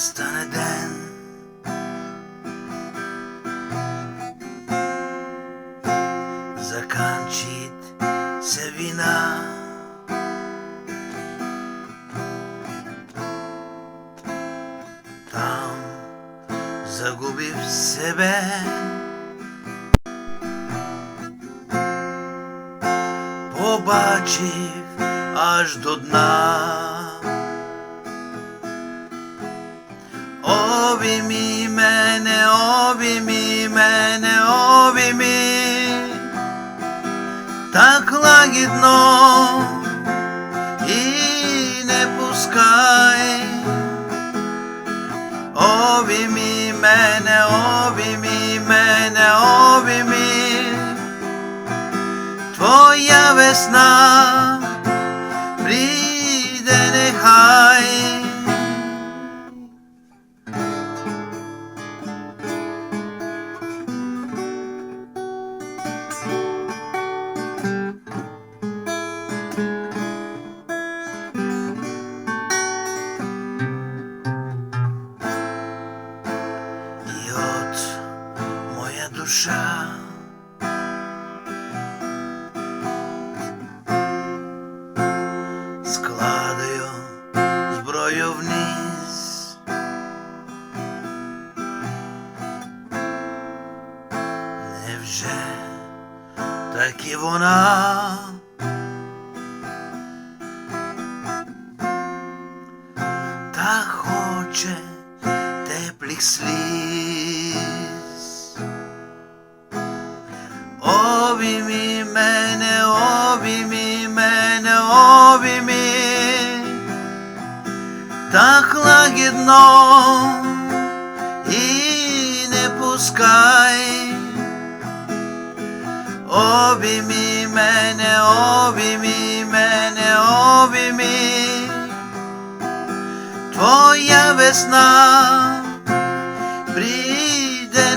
стане ден. Заканчит се вина. Там загубив себе. Побачив аж до дна. Обіймі мене, обіймі мене, обіймі, так лагідно і не пускай. Обіймі мене, обіймі мене, обіймі, твоя весна душа складаю зброю вниз. Невже так і вона? Та хоче теплих сліз. Обіймі мене, обіймі мене, обіймі, так лагідно і не пускай. Обіймі мене, обіймі мене, обіймі, твоя весна прийде